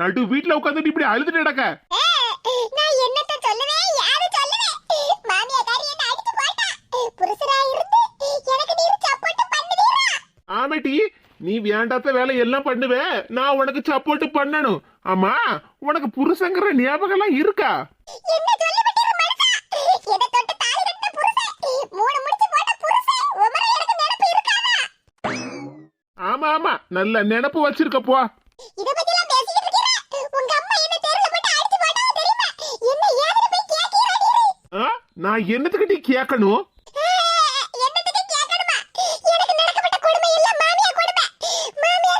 நடு வீட்டுல உட்காந்துட்டு இப்படி அழுதுட்டு கிடக்க நான் என்னத்த சொல்லுவேன் யாரு சொல்லுவேன் மாமியாக்காரி என்ன அடிச்சு போட்டா? புருஷரா இருந்து எனக்கு நீ சப்போர்ட் பண்ணுவீரா ஆமாட்டி நீ வேண்டாத வேலை எல்லாம் பண்ணுவே. நான் உனக்கு சப்போர்ட் பண்ணணும். ஆமா உனக்கு புருஷங்கிற ஞாபகம் எல்லாம் இருக்கா? என்ன சொல்லி விட்டீரு மனுஷா? எதை தொட்டு தாலி கட்டின புருஷன்? மூணு முடிச்சு போட்ட புருஷன்? உமர எனக்கு நினைப்பு இருக்காதா? ஆமா ஆமா. நல்ல நினப்பு வச்சிருக்க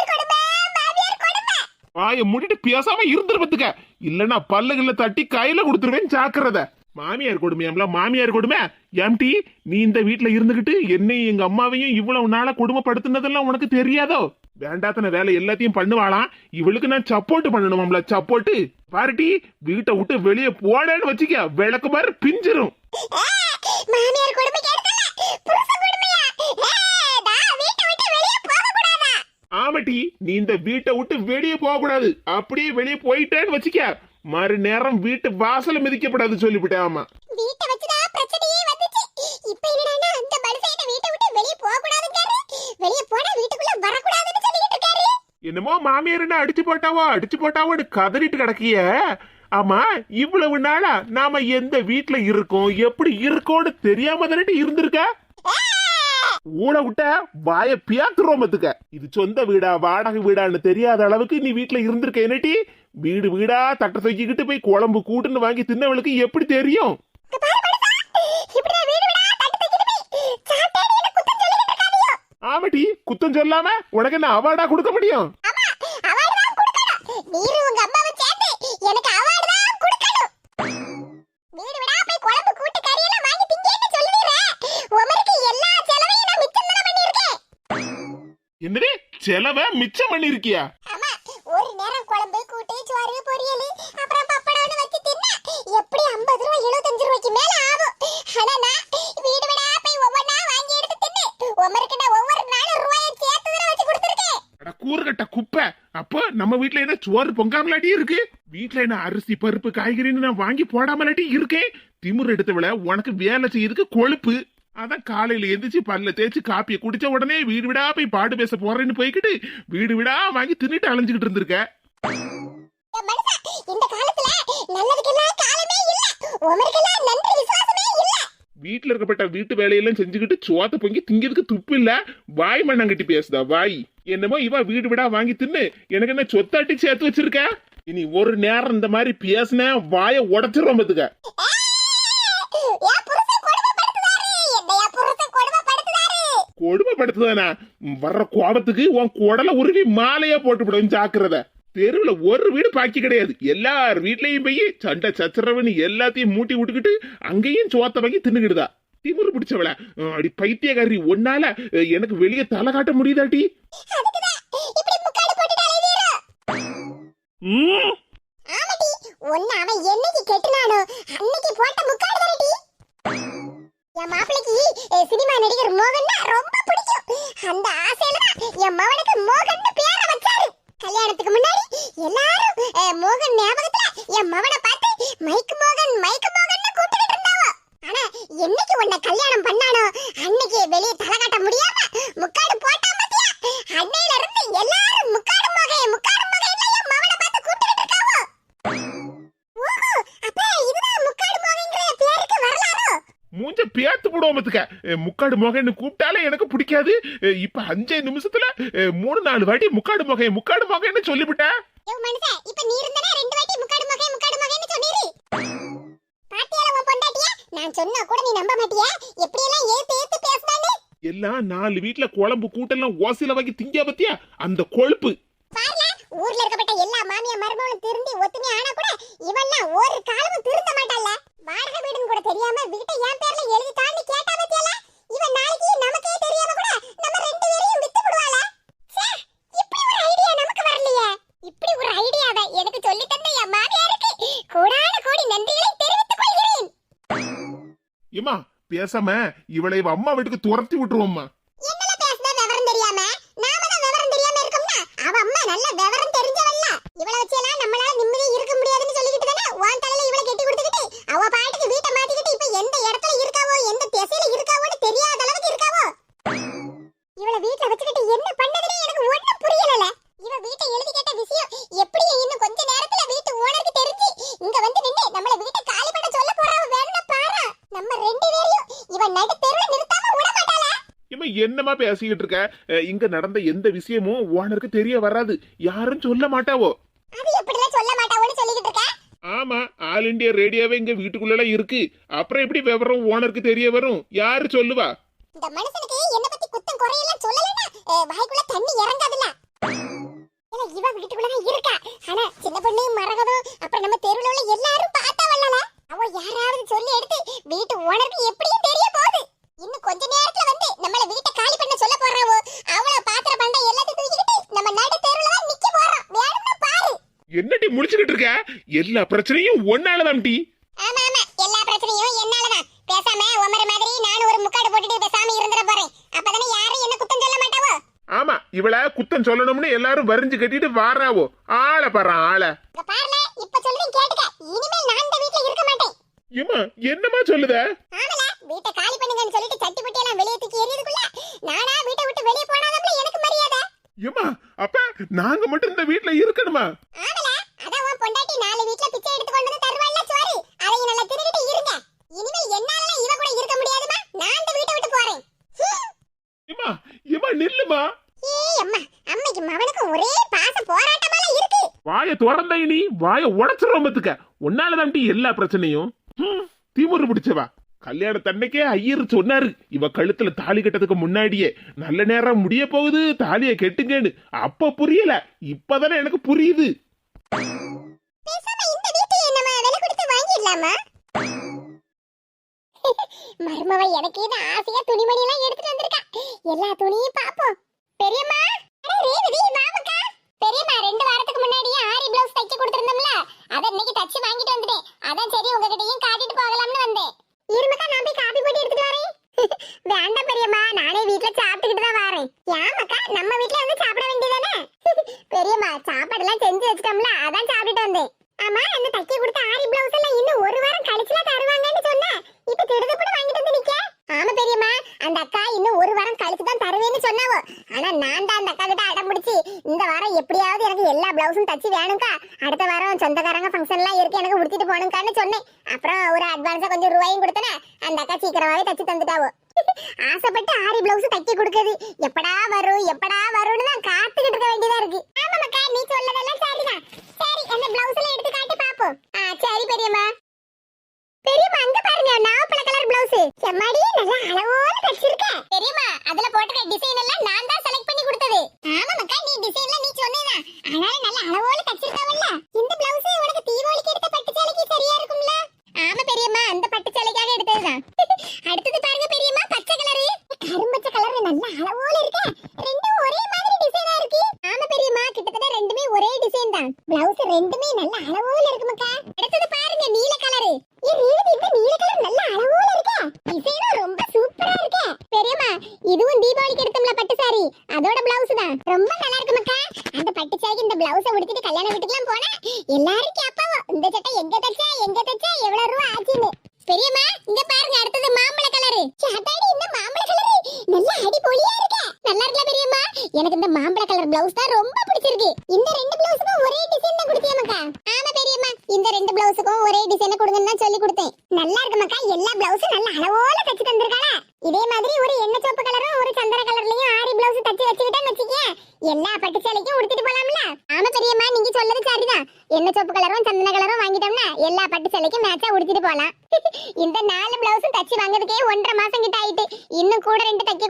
கொடுமை மாமியார் கொடுமை. வாய மூடிட்டு பேசாம இருந்துருப்பதுக்க இல்லனா பல்லுகள்ல தட்டி கையில கொடுத்துருவேன் ஜாக்கிரத. மாமியார் கொடுமையாம்ல மாமியார் கொடுமை. ஏம்டி நீ இந்த வீட்ல இருந்துகிட்டு என்னையும் எங்க அம்மாவையும் இவ்வளவு நாளா கொடுமைப்படுத்தினதெல்லாம் உனக்கு தெரியாதோ? வேண்டாத்தன வேலை எல்லாத்தையும் பண்ணுவாளாம். இவளுக்கு நான் சப்போர்ட் பண்ணணுமாம்ல? சப்போர்ட் பாருட்டி வீட்டை விட்டு வெளியே போனேன்னு வச்சுக்க விளக்கு மாதிரி பிஞ்சிரும். மாமியார் கொடுமை கேட்டல புருஷ கொடுமையா? ஏ, நான் வீட்டை விட்டு வெளியே போக கூடாதா ஆமாட்டி நீ இந்த வீட்டை விட்டு வெளியே போக கூடாது அப்படியே வெளியே போயிட்டேன்னு வச்சுக்க. மறு நேரம் வீட்டு வாசல மிதிக்கப்படாது சொல்லிவிட்டேன் ஆமா. வீட்டை வச்சுதான் பிரச்சனையே வந்துச்சு. இப்ப என்னடான்னா அந்த மனுஷன் என்ன வீட்டை விட்டு வெளியே போக கூடாதுங்காரு வெளியே போனா வீட்டுக்குள்ள வரக்கூடாதுன்னு சொல்லிட்டு இருக்காரு. என்னமோ மாமியார் என்ன அடிச்சு போட்டாவோ அடிச்சு போட்டாவோன்னு கதறிட்டு கிடக்கிய. ஆமா இவ்வளவு நாளா நாம எந்த வீட்ல இருக்கோம் எப்படி இருக்கோம்னு தெரியாம தானே இருந்திருக்க? ஊட விட்ட வாய பியாத்துறோம் பத்துக்க. இது சொந்த வீடா வாடகை வீடான்னு தெரியாத அளவுக்கு நீ வீட்ல இருந்திருக்க என்னட்டி வீடு வீடா தட்டை தூக்கிக்கிட்டு போய் குழம்பு கூட்டுன்னு வாங்கி தின்னவளுக்கு எப்படி தெரியும்? என்ன குத்தம் சொல்லாம உனக்கு என்ன அவார்டா கொடுக்க முடியும்? ஆமா அவார்டு என்னடி செலவை மிச்சம் பண்ணிருக்கியா? ஒரு நேரம் குழம்பு கூட்டு சோறு பொரியல் அப்புறம் பப்படம்னு வச்சு தின்னா எப்படி ஐம்பது ரூபாய் எழுபத்தஞ்சு ரூபாய்க்கு மேல ஆகும்? ஆனா நான் வீடு விடா போய் ஒவ்வொன்னா வாங்கி எடுத்து தின்னு. உமருக்கு நான் ஒவ்வொரு நாளும் ரூபாயை சேர்த்து தானே வச்சு கொடுத்துருக்கேன். அட கூறுகட்ட குப்பை. அப்போ நம்ம வீட்ல என்ன சோறு பொங்காமலாட்டி இருக்கு? வீட்ல என்ன அரிசி பருப்பு காய்கறின்னு நான் வாங்கி போடாமலாட்டி இருக்கேன்? திமிர் எடுத்தவள உனக்கு வேலை செய்யறதுக்கு கொழுப்பு. அதான் காலையில எந்திரிச்சு பல்ல தேய்ச்சி காப்பியை குடிச்ச உடனே வீடு வீடா போய் பாட்டு பேச போறேன்னு போய்கிட்டு வீடு வீடா வாங்கி தின்னுட்டு அலைஞ்சுக்கிட்டு இருந்திருக்க. வீட்டுல இருக்கப்பட்ட வீட்டு வேலையெல்லாம் செஞ்சுக்கிட்டு சோத்த பொங்கி திங்கிறதுக்கு துப்பு இல்ல. வாய் மண்ணாங்கட்டி பேசுதா வாய்? என்னமோ இவ வீடு வீடா வாங்கி தின்னு எனக்கு என்ன சொத்தாட்டி சேர்த்து வச்சிருக்க? இனி ஒரு நேரம் இந்த மாதிரி பேசின வாயை உடச்சிரும் பத்துக்க. கொடுமைப்படுத்துதானா வர்ற கோபத்துக்கு உன் குடலை உருவி மாலையா போட்டு விடும் ஜாக்கிரத. தெருவுல ஒரு வீடு பாக்கி கிடையாது. எல்லார் வீட்லயும் போய் சண்டை சச்சரவன்னு எல்லாத்தையும் மூட்டி விட்டுக்கிட்டு அங்கேயும் சோத்த வாங்கி தின்னுக்கிடுதா? திமிரு பிடிச்சவள. அடி பைத்தியக்காரி ஒன்னால எனக்கு வெளியே தலை காட்ட முடியுதாட்டி ம்? ஒன்னு அவன் என்னைக்கு கெட்டுனானோ அன்னைக்கு போட்ட முக்காடு தானடி? என் மாப்பிளைக்கு அஹ், சினிமா நடிகர் மோகன்னா ரொம்ப பிடிக்கும் அந்த ஆசையில தான் என் மவனுக்கு மோகன் பேரை வச்சாரு. கல்யாணத்துக்கு முன்னாடி எல்லாரும் மோகன் ஞாபகத்துல என் மவனை பார்த்து மைக் மோகன் மைக் மோகன்னு கூப்பிட்டுக்கிட்டு இருந்தாவோ ஆனா என்னைக்கு உன்னை கல்யாணம் பண்ணானோ அன்னைக்கு வெளியே தலை காட்ட முடியாம முக்காடு போட்டான் பாத்தியா அன்னையில இருந்து எல்லாரும் முக்காடு மோகே முக்காடு மோகேன்னு என் மவனை பார்த்து கூப்பிட்டுக்கிட்டு இருக்காவோ ஓஹோ அப்ப இதுதான் முக்காடு மோகங்கிற பேருக்கு வரலாறோ மூஞ்ச பேத்து போடுவோமத்துக்க முக்காடு முகைன்னு கூப்பிட்டாலே எனக்கு பிடிக்காது. இப்ப அஞ்சே நிமிஷத்துல மூணு நாலு வாட்டி முக்காடு முகை முக்காடு முகைன்னு சொல்லிவிட்டேன் நான் சொன்னா கூட நீ நம்ப மாட்டியா? எப்படி எல்லாம் ஏத்து ஏத்து பேசுனான்னு? எல்லாம் நாலு வீட்ல குழம்பு கூட்டெல்லாம் ஓசில வாங்கி திங்க பத்தியா? அந்த கொழுப்பு. ஊர்ல இருக்கப்பட்ட எல்லா மாமியா மருமகளும் திருந்தி ஒத்துமை ஆனா கூட இவெல்லாம் ஒரு காலமும் திருந்த மாட்டாள்ல. வாடகை வீடுன்னு கூட தெரியாம வீட்டை என் பேர்ல எழுதி தாண்டி கேட்டா பத்தியால இவன் நாளைக்கு நமக்கே தெரியாம கூட நம்ம ரெண்டு பேரையும் வித்து விடுவாள இப்படி ஒரு ஐடியா நமக்கு வரலையே. இப்படி ஒரு ஐடியாவை எனக்கு சொல்லி தந்த என் மாமியாருக்கு கோடான கோடி நன்றிகளை தெரிவித்துக் கொள்கிறேன். இம்மா பேசாம இவளை அம்மா வீட்டுக்கு துரத்தி விட்டுருவோம்மா. என்னமா பேசிக்கிட்டு இருக்க? இங்க நடந்த எந்த விஷயமும் ஓனருக்கு தெரிய வராது. யாரும் சொல்ல மாட்டாவோ? ஆமா ஆல் இண்டியா ரேடியோவே இங்க வீட்டுக்குள்ள இருக்கு. அப்புறம் எப்படி விவரம் ஓனருக்கு தெரிய வரும்? யாரு சொல்லுவா? இந்த மனுஷனுக்கு என்ன பத்தி குத்தம் குறையெல்லாம் சொல்லலன்னா அஹ், வாய்க்குள்ள தண்ணி இறங்காதுல்ல. ஏன்னா இவ வீட்டுக்குள்ளதான் இருக்கா. ஆனா சின்ன பொண்ணு மரகதம் அப்புறம் நம்ம தெருவுல உள்ள எல்லாரும் பார்த்தா வரல அவ யாராவது சொல்லி எடுத்து வீட்டு ஓனருக்கு எப்படியும் தெரிய போகுது இன்னும் கொஞ்ச நேரத்துல வந்து நம்மள வீட்டை காலி பண்ண சொல்ல போறாவோ அவள பாத்திர பண்ட எல்லாத்தையும் தூக்கிக்கிட்டு நம்ம நடு தெருவுல தான் நிக்க போறோம் வேணும்னா பாரு என்னடி முடிச்சுக்கிட்டு இருக்க எல்லா பிரச்சனையும் ஒன்னாலதான் டி. ஆமா ஆமா. எல்லா பிரச்சனையும் என்னாலதான். பேசாம உமர மாதிரி நானும் ஒரு முக்காடு போட்டுட்டு பேசாம இருந்துட போறேன். அப்பதானே யாரும் என்ன குத்தம் சொல்ல மாட்டாவோ? ஆமா இவள குத்தம் சொல்லணும்னு எல்லாரும் வரிஞ்சு கட்டிட்டு வாராவோ ஆளை பாரு ஆளை. பாருல இப்ப சொல்றேன் கேட்டுக்க. இனிமேல் நான் இந்த வீட்ல இருக்க மாட்டேன். ஏமா என்னமா சொல்லுத? ஆமல வீட்டை காலி பண்ணுங்கன்னு சொல்லிட்டு சட்டி புட்டி எல்லாம் வெளியே தூக்கி எறியதுக்குள்ள நானா வீட்டை விட்டு வெளியே போனாதான் எனக்கு மரியாதை? ஏமா அப்ப நாங்க மட்டும் இந்த வீட்ல இருக்கணுமா? ஆமல அதான் உன் பொண்டாட்டி நாலு வீட்ல பிச்சை எடுத்து கொண்டு வந்து தருவாள்ல சோறு அதை நல்லா திருடிட்டு இருங்க இனிமேல் என்னால இவ கூட இருக்க முடியாதுமா நான் இந்த வீட்டை விட்டு போறேன் ஹம். ஏமா ஏமா நில்லுமா ஏய் அம்மா அம்மைக்கு மவனுக்கு ஒரே பாச போராட்டமால இருக்கு வாய திறந்த இனி வாய உடச்சிரும் பத்துக்க உன்னாலதான் டி எல்லா பிரச்சனையும். ஹம், பிடிச்சவா. கல்யாண தன்னைக்கே ஐயர் சொன்னாரு. இவ கழுத்துல தாலி கட்டதுக்கு முன்னாடியே. நல்ல நேரம் முடிய போகுது தாலியை கெட்டுங்கன்னு. அப்ப புரியல. இப்பதானே எனக்கு புரியுது. பேசாம மருமவ எனக்கு இது ஆசையா துணிமணி எல்லாம் எடுத்துட்டு வந்திருக்கா. எல்லா துணியும் பாப்போம் பெரியம்மா? ரேவதி வாமக்கா பெரியம்மா ரெண்டு வாரத்துக்கு முன்னாடி ஆரி ப்ளவுஸ் தைக்க கொடுத்திருந்தோம்ல? அத இன்னைக்கு தச்சு வாங்கிட்டு வந்துட்டேன். அதான் சரி உங்ககிட்டயும் காட்டிட்டு போகலாம்னு வந்தேன். இருமக்கா நான் போய் காபி போட்டு எடுத்துட்டு வரேன். வேண்டாம் பெரியம்மா நானே வீட்ல சாப்பிட்டுக்கிட்டு தான் வரேன். ஏமாக்கா நம்ம வீட்ல வந்து சாப்பிட வேண்டியதானே பெரியம்மா சாப்பாடு எல்லாம் செஞ்சு வச்சிட்டோம்ல அதான் சாப்பிட்டுட்டு வந்தேன் ஆமா அந்த தைக்க கொடுத்த ஆரி பிளவுஸ் எல்லாம் இன்னும் ஒரு வாரம் கழிச்சுல தருவாங்கன்னு சொன்ன இப்ப திடுதுப்புடு வாங்கிட்டு வந்து நிக்க ஆமா பெரியம்மா அந்த அக்கா இன்னும் ஒரு வாரம் கழிச்சு தான் தருவேன்னு சொன்னாவோ ஆனா நான் தான் அந்த அக்கா கிட்ட அடம் பிடிச்சி இந்த வாரம் எப்படியாவது எனக்கு எல்லா பிளவுஸும் தச்சு வேணும்க்கா அடுத்த வாரம் சொந்தக்காரங்க ஃபங்க்ஷன் எல்லாம் இருக்கு எனக்கு உடுத்திட்டு போகணும்க்கான்னு சொன்னேன் அப்புறம் ஒரு அட்வான்ஸா கொஞ்சம் ரூபாயும் கொடுத்தனே அந்த அக்கா சீக்கிரமாவே தச்சு தந்துட்டாவோ ஆசைப்பட்டு ஆரி பிளவுஸ் தைக்க கொடுக்குது எப்படா வரும் எப்படா வரும் தான் காத்துக்கிட்டு இருக்க வேண்டியதா இருக்கு ஆமா மக்கா நீ சொல்லதெல்லாம் சரிதான் சரி அந்த பிளவுஸ் எல்லாம் எடுத்து காட்டி பாப்போம் ஆ சரி பெரியம்மா பெரியம்மா அங்க பாருங்க நாவப்பழ கலர் பிளவுஸ் செம்மாடி நல்லா அளவோல தச்சிருக்க பெரியம்மா அதுல போட்டுக்க டிசைன் எல்லாம் நான் தான் செலக்ட் பண்ணி கொடுத்தது ஆமா மக்கா நீ டிசைன்ல நீ சொன்னேனா அதனால நல்ல அளவோல தச்சிருக்கவல்ல இந்த பிளவுஸ் உனக்கு தீபாவளிக்கு எடுத்த பட்டு சேலைக்கு சரியா இருக்கும்ல ஆமா பெரியம்மா அந்த பட்டு சேலைக்காக எடுத்ததுதான் அடுத்தது பாருங்க பெரியம்மா பச்சை கலரு கரும்பச்சை கலர் நல்ல அளவோல இருக்கு ரெண்டும் ஒரே மாதிரி டிசைனா இருக்கு ஆமா பெரியம்மா கிட்டத்தட்ட ரெண்டுமே ஒரே டிசைன் தான். பிளவுஸ் ரெண்டுமே நல்ல அளவோல இருக்கு மக்கா. அடுத்தது பாருங்க நீல கலர் ஏ ரேவதி இந்த நீல கலர் நல்ல அளவோல இருக்கு. டிசைனும் ரொம்ப சூப்பரா இருக்கு. பெரியம்மா இதுவும் தீபாவளிக்கு எடுத்தோம்ல பட்டு சாரி அதோட பிளவுஸ் தான். ரொம்ப நல்லா இருக்கு மக்கா. அந்த பட்டு சாரிக்கு இந்த பிளவுஸ உடுத்திட்டு கல்யாண வீட்டுக்குலாம் போனா எல்லாரும் கேப்பாவோ இந்த சட்டை எங்க தச்சா எங்க தச்சா எவ்வளவு ரூபா ஆச்சுன்னு. பெரியம்மா இங்க பாருங்க அடுத்தது மாம்பழ கலர் சாத்தாடி இந்த மாம்பழ கலர் நல்ல அடிபொலியா இருக்கு. நல்லா இருக்குல்ல பெரியம்மா? எனக்கு இந்த மாம்பழ கலர் பிளவுஸ் தான் ரொம்ப பிடிச்சிருக்கு. இந்த ரெண்டு பிளவுஸுக்கும் ஒரே டிசைன் தான் கொடுத்தியா மக்கா? ஆமா பெரியம்மா இந்த ரெண்டு பிளவுஸுக்கும் ஒரே டிசைன் கொடுங்கன்னு தான் சொல்லி கொடுத்தேன். நல்லா இருக்கு மக்கா எல்லா பிளவுஸும் நல்ல அளவோல தச்சு தந்திருக்காளா? இதே மாதிரி ஒரு எண்ணெய் சோப்பு கலரும் ஒரு சந்தன கலர்லயும் ஆரி பிளவுஸ் தச்சு வச்சுக்கிட்டேன்னு வச்சுக்கே எல்லா பட்டு சேலைக்கும் உடுத்திட்டு போலாம்ல? ஆமா பெரியம்மா நீங்க சொல்லது சரிதான். எண்ணெய் சோப்பு கலரும் சந்தன கலரும் வாங்கிட்டோம்னா எல்லா பட்டு சேலைக்கும் மேட்சா உடுத்திட்டு போலாம். இந்த நாலு பிளவுஸும் தச்சு வாங்குறதுக்கே ஒன்றரை மாசம் கிட்ட ஆயிட்டு. இன்னும் கூட ரெண்டு தைக்க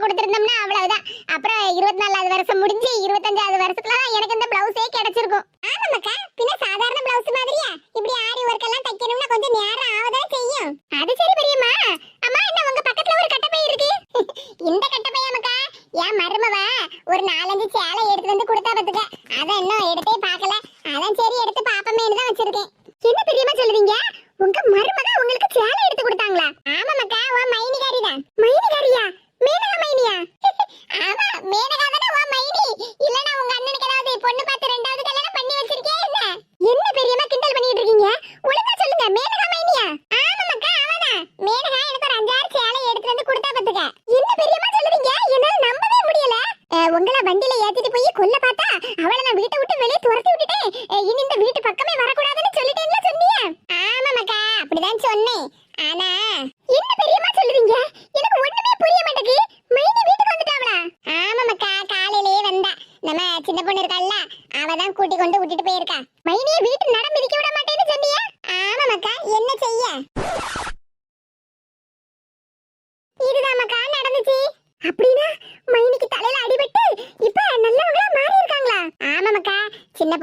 வண்டியில ஏத்தி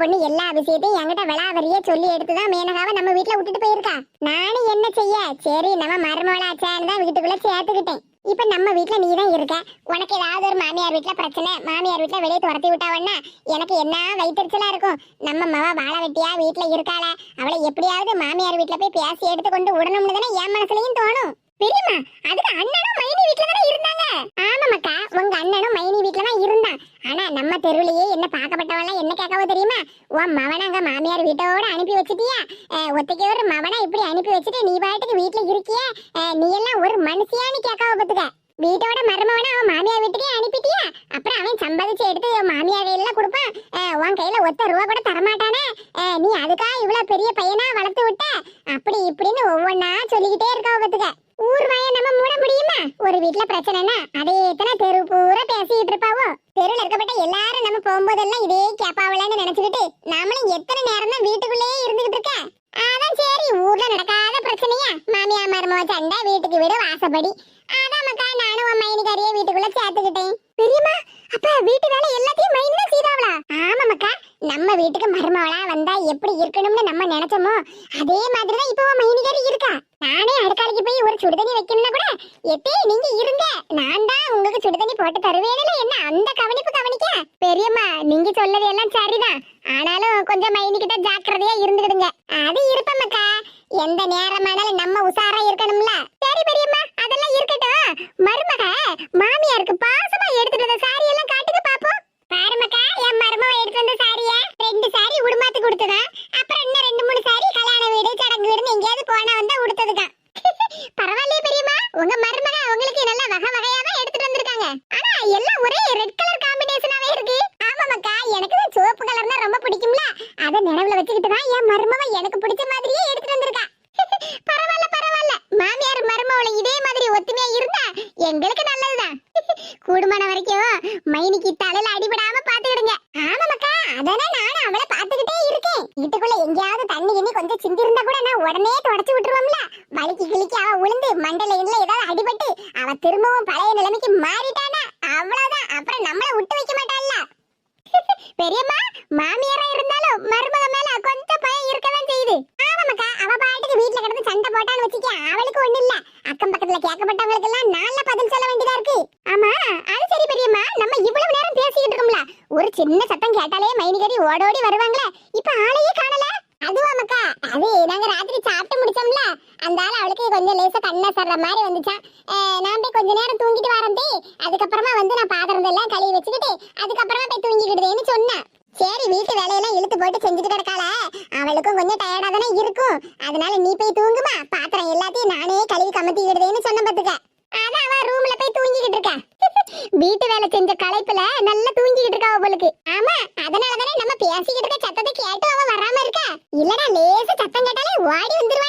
பொண்ணு எல்லா விஷயத்தையும் என்கிட்ட விளாவரியே சொல்லி எடுத்துதான் மேனகாவை நம்ம வீட்டுல விட்டுட்டு போயிருக்கா. நானும் என்ன செய்ய? சரி நம்ம மருமகளாச்சான்னு தான் வீட்டுக்குள்ள சேர்த்துக்கிட்டேன். இப்ப நம்ம வீட்டுல நீ தான் இருக்க. உனக்கு ஏதாவது ஒரு மாமியார் வீட்டுல பிரச்சனை மாமியார் வீட்டுல வெளியே துரத்தி விட்டாவன்னா எனக்கு என்ன வயிற்றுச்சலா இருக்கும்? நம்ம மவ வாழ வெட்டியா வீட்ல இருக்காள? அவளை எப்படியாவது மாமியார் வீட்டுல போய் பேசி எடுத்து கொண்டு விடணும்னு தானே என் மனசுலயும் தோணும். பெரியம்மா அதுக்கு அண்ணனும் மைனி வீட்டுல தானே இருந்தாங்க? ஆமாமாக்கா உங்க அண்ணனும் மைனி வீட்டுல தான் இருந்தாங்க. ஆனா நம்ம தெருவுலயே என்ன பார்க்கப்பட்டவெல்லாம் என்ன கேட்கவோ தெரியுமா? உன் மவனை அங்க மாமியார் வீட்டோட அனுப்பி வச்சிட்டியா? அஹ், ஒத்தைக்கு ஒரு மவனை இப்படி அனுப்பி வச்சுட்டு நீ பாட்டுக்கு வீட்டுல இருக்கிய? நீ எல்லாம் ஒரு மனுஷியான்னு கேட்கவோ பத்துக்க வீட்டோட மருமவனை அவன் மாமியார் வீட்டுக்கே அனுப்பிட்டியா? அப்புறம் அவன் சம்பாதிச்சு எடுத்து என் மாமியார் எல்லாம் கொடுப்பான். உன் கையில ஒத்த ரூபா கூட தரமாட்டானே. அஹ், நீ அதுக்கா இவ்வளவு பெரிய பையனா வளர்த்து விட்ட? அப்படி இப்படின்னு ஒவ்வொன்னா சொல்லிக்கிட்டே இருக்கவ பத்துக்க ஊர் வாய நம்ம மூட முடியுமா? ஒரு வீட்ல பிரச்சனைனா அதே எத்தனை தெரு பூரா பேசிட்டு இருப்பாவோ? தெருல இருக்கப்பட்ட எல்லாரும் நம்ம போகும்போதெல்லாம் இதே கேப்பாவலான்னு நினைச்சுக்கிட்டு நாமளும் எத்தனை நேரம் தான் வீட்டுக்குள்ளேயே இருந்துகிட்டு இருக்க அதான் சரி ஊர்ல நடக்காத பிரச்சனையா மாமியா மருமக சண்டை வீட்டுக்கு வீடு வாசப்படி அதான் மக்கா நானும் உன் மைனிகாரியை வீட்டுக்குள்ள சேர்த்துக்கிட்டேன் பெரியம்மா அப்ப வீட்டு வேலை எல்லாத்தையும் மைனி தான் செய்தாவளா ஆமா மக்கா நம்ம வீட்டுக்கு மருமவளா வந்தா எப்படி இருக்கணும்னு நம்ம நினைச்சோமோ அதே மாதிரி தான் இப்போ உன் மைனிகாரி இருக்கா நானே அடுக்காலைக்கு போய் ஒரு சுடுதண்ணி வைக்கணும்னா கூட எத்தே நீங்க இருங்க நான் தான் உங்களுக்கு சுடுதண்ணி போட்டு தருவேன்ல என்ன அந்த கவனிப்பு கவனிக்க பெரியம்மா நீங்க சொல்லது எல்லாம் சரிதான் ஆனாலும் கொஞ்சம் மைனி கிட்ட ஜாக்கிரதையா இருந்துக்கிடுங்க அது இருப்பமக்கா எந்த நேரமானாலும் நம்ம உசாரா இருக்கணும்ல. எங்களுக்கு கேட்கப்பட்டவங்களுக்கு எல்லாம் நல்ல பதில் சொல்ல வேண்டியதா இருக்கு. ஆமா அது சரி பெரியம்மா. நம்ம இவ்வளவு நேரம் பேசிக்கிட்டு இருக்கோம்ல. ஒரு சின்ன சத்தம் கேட்டாலே மைனிகரி ஓடோடி வருவாங்களே இப்ப ஆளையே காணல அதுவாமக்கா அது நாங்க ராத்திரி சாப்பிட்டு முடிச்சோம்ல அந்த ஆள் அவளுக்கு கொஞ்சம் லேசா கண்ணா சர்ற மாதிரி வந்துச்சான் அஹ் நான் போய் கொஞ்ச நேரம் தூங்கிட்டு வரந்தே அதுக்கப்புறமா வந்து நான் பாத்திரம் எல்லாம் கழுவி வச்சுக்கிட்டு அதுக்கப்புறமா போய் தூங்கிக்கிடுதேன்னு சொன்னேன் சரி வீட்டு வேலையெல்லாம் இழுத்து போட்டு செஞ்சுட்டு கிடக்கால அவளுக்கும் கொஞ்சம் டயர்டா தானே இருக்கும் அதனால நீ போய் தூங்குமா பாத்திரம் எல்லாத்தையும் நானே கழுவி கமத்திக்கிடுதேன்னு சொன்ன பாத்துக்க அதான் அவ ரூம்ல போய் தூங்கிக்கிட்டு இருக்கா வீட்டு வேலை செஞ்ச களைப்புல நல்லா தூங்கிக்கிட்டு இருக்கா அவளுக்கு. ஆமா அதனாலதானே நம்ம பேசிக்கிட்டு இருக்க சத்தத்தை கேட்டு அவ வராம இருக்கா? இல்லனா லேசா சத்தம் கேட்டாலே ஓடி வந்துருவா